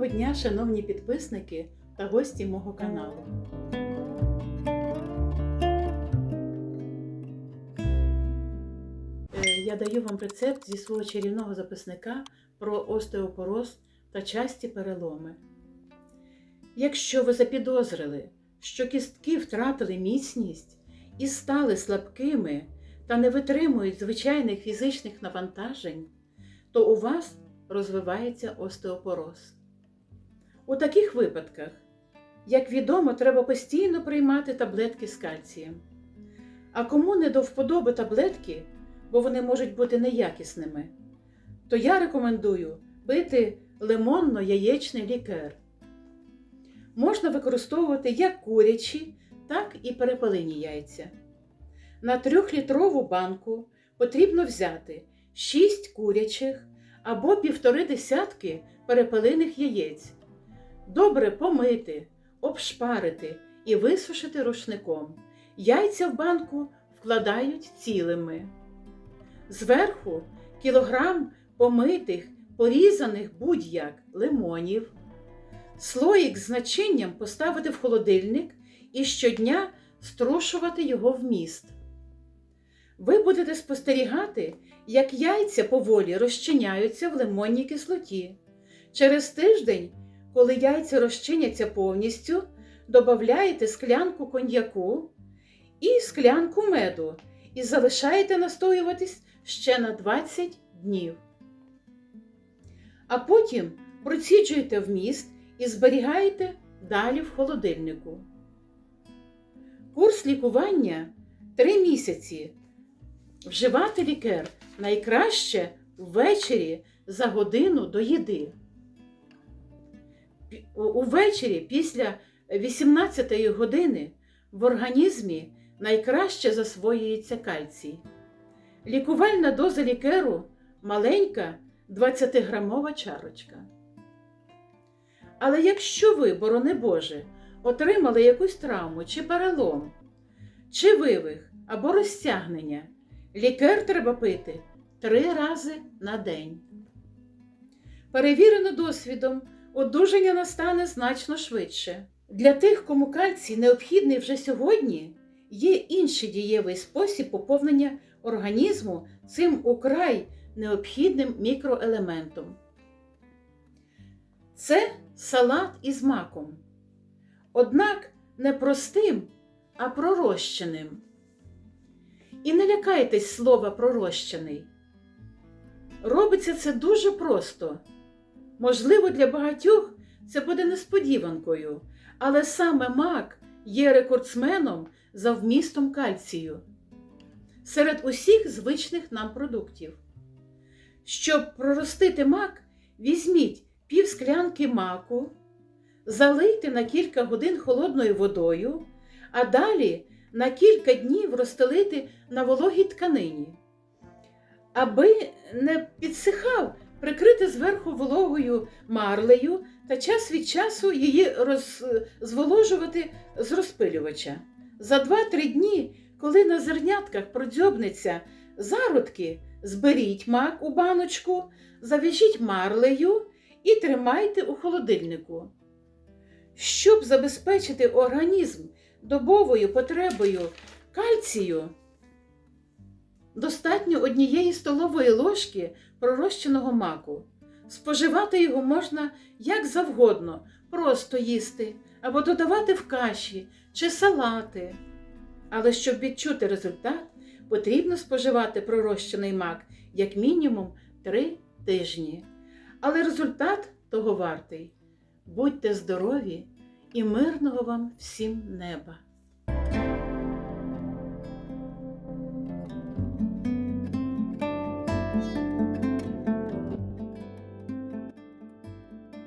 Доброго дня, шановні підписники та гості мого каналу. Е, Я даю вам рецепт зі свого чарівного записника про остеопороз та часті переломи. Якщо ви запідозрили, що кістки втратили міцність і стали слабкими та не витримують звичайних фізичних навантажень, то у вас розвивається остеопороз. У таких випадках, як відомо, треба постійно приймати таблетки з кальцієм. А кому не до вподоби таблетки, бо вони можуть бути неякісними, то я рекомендую пити лимонно-яєчний лікер. Можна використовувати як курячі, так і перепелині яйця. На трьохлітрову банку потрібно взяти 6 курячих або півтори десятки перепелиних яєць, добре помити, обшпарити і висушити рушником. Яйця в банку вкладають цілими. Зверху кілограм помитих, порізаних будь-як лимонів. Слоїк з начинням поставити в холодильник і щодня струшувати його в міст. Ви будете спостерігати, як яйця поволі розчиняються в лимонній кислоті. Через тиждень, коли яйця розчиняться повністю, додаєте склянку коньяку і склянку меду і залишаєте настоюватись ще на 20 днів. А потім проціджуєте в міст і зберігаєте далі в холодильнику. Курс лікування 3 місяці. Вживати лікер найкраще ввечері за годину до їди. Увечері після 18 години в організмі найкраще засвоюється кальцій. Лікувальна доза лікеру маленька 20-грамова чарочка. Але якщо ви, борони Боже, отримали якусь травму чи перелом, чи вивих або розтягнення, лікер треба пити три рази на день. Перевірено досвідом, одужання настане значно швидше. Для тих, кому кальцій необхідний вже сьогодні, є інший дієвий спосіб поповнення організму цим украй необхідним мікроелементом. Це салат із маком. Однак не простим, а пророщеним. І не лякайтесь слова пророщений. Робиться це дуже просто. Можливо, для багатьох це буде несподіванкою, але саме мак є рекордсменом за вмістом кальцію серед усіх звичних нам продуктів. Щоб проростити мак, візьміть пів склянки маку, залийте на кілька годин холодною водою, а далі на кілька днів розстелити на вологій тканині. Аби не підсихав, прикрити зверху вологою марлею та час від часу її роз... зволожувати з розпилювача. За 2-3 дні, коли на зернятках продзьобнеться зародки, зберіть мак у баночку, зав'яжіть марлею і тримайте у холодильнику. Щоб забезпечити організм добовою потребою кальцію, достатньо однієї столової ложки пророщеного маку. Споживати його можна як завгодно, просто їсти або додавати в каші чи салати. Але щоб відчути результат, потрібно споживати пророщений мак як мінімум 3 тижні. Але результат того вартий. Будьте здорові і мирного вам всім неба!